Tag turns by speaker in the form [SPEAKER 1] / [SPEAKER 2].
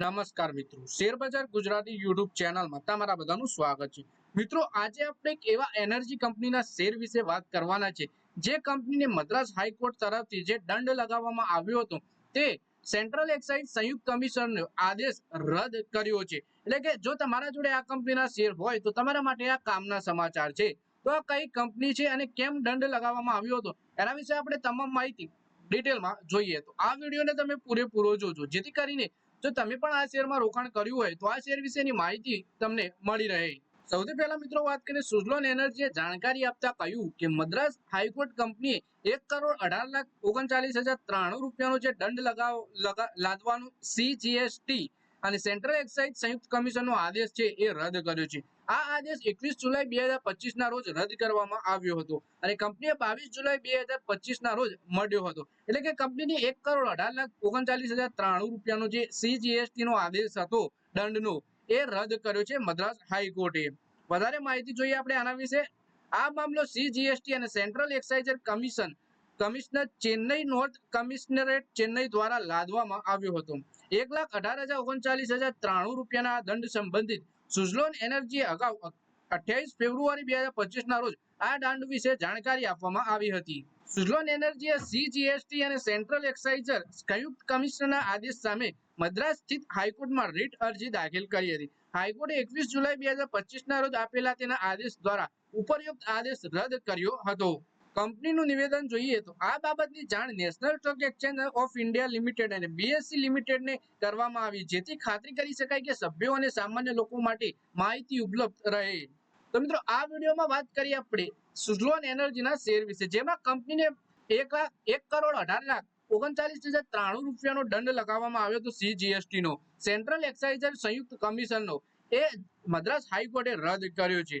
[SPEAKER 1] નમસ્કાર મિત્રો. શેરબજાર ગુજરાતી યુટ્યુબ ચેનલમાં તમારા બધાનું સ્વાગત છે. મિત્રો, આજે આપણે એક એવા એનર્જી કંપનીના શેર વિશે વાત કરવાના છે. જે કંપનીને મદ્રાસ હાઈકોર્ટ તરફથી જે દંડ લગાવવામાં આવ્યો હતો, તે સેન્ટ્રલ એક્સાઇઝ સંયુક્ત કમિશનનો આદેશ રદ કર્યો છે. એટલે કે જો તમારા જોડે આ કંપનીના શેર હોય, તો તમારા માટે આ કામના સમાચાર છે. તો આ કઈ કંપની છે અને કેમ દંડ લગાવવામાં આવ્યો હતો, એના વિશે આપણે તમામ માહિતી ડિટેલમાં જોઈએ. તો આ વિડીયોને તમે પૂરેપૂરો જોજો. જેથી કરીને જો તમે પણ આ શેરમાં રોકાણ કર્યું હોય, તો આ શેર વિશેની માહિતી તમને મળી રહે. સૌથી પહેલા મિત્રો વાત કરીએ સુઝલોન એનર્જીએ જાણકારી આપતા કહ્યું કે મદ્રાસ હાઈકોર્ટ કંપનીએ એક કરોડ અઢાર લાખ ઓગણચાલીસ હજાર ત્રાણું રૂપિયાનો જે દંડ લગાવ, લગા- લાદવાનું સીજીએસટી અને સેન્ટ્રલ એક્સાઇઝ સંયુક્ત કમિશનનો આદેશ છે એ રદ કર્યો છે. આ આદેશ એકવીસ જુલાઈ બે હજાર પચીસના રોજ રદ કરવામાં આવ્યો હતો અને કંપનીએ બાવીસ જુલાઈ બે હજાર પચીસના રોજ મળ્યો હતો. એટલે કે કંપનીની એક કરોડ અઢાર લાખ ઓગણચાલીસ હજાર ત્રાણું રૂપિયાનો જે સીજીએસટી નો આદેશ હતો દંડનો એ રદ કર્યો છે મદ્રાસ હાઈકોર્ટે. વધારે માહિતી જોઈએ આપણે આના વિશે. આ મામલો સીજીએસટી અને central excise commission commissioner Chennai north commissionerate Chennai દ્વારા લાદવામાં આવ્યો હતો. એક લાખ અઢાર હજાર ઓગણચાલીસ હજાર ત્રાણું રૂપિયાના દંડ સંબંધિત સુઝલોન એનર્જીએ અગાઉ અઠ્યાવીસ ફેબ્રુઆરી બે હજાર પચીસના રોજ આ દંડ વિશે જાણકારી આપવામાં આવી હતી. સુઝલોન એનર્જીએ સીજીએસટી અને સેન્ટ્રલ એક્સાઇઝર સંયુક્ત કમિશનરના આદેશ સામે મદ્રાસ સ્થિત હાઈકોર્ટમાં રીટ અરજી દાખલ કરી હતી. હાઈકોર્ટે એકવીસ જુલાઈ બે હજાર પચીસ ના રોજ આપેલા તેના આદેશ દ્વારા ઉપરયુક્ત આદેશ રદ કર્યો હતો. કંપનીનું નિવેદન જોઈએ તો આ બાબતની જાણ national stock exchange of India limited અને બીએસસી લિમિટેડને કરવામાં આવી, જેથી ખાતરી કરી શકાય કે સભ્યો અને સામાન્ય લોકો માટે માહિતી ઉપલબ્ધ રહે. તો મિત્રો, આ વિડીયોમાં વાત કરીએ આપણે સુઝલોન એનર્જીના શેર વિશે, જેમાં કંપનીને એક એક કરોડ અઢાર લાખ ઓગણચાલીસ હજાર ત્રાણું રૂપિયાનો દંડ લગાવવામાં આવ્યો હતો સીજીએસટી નો. સેન્ટ્રલ એક્સાઇઝર સંયુક્ત કમિશનનો એ મદ્રાસ હાઈકોર્ટે રદ કર્યો છે.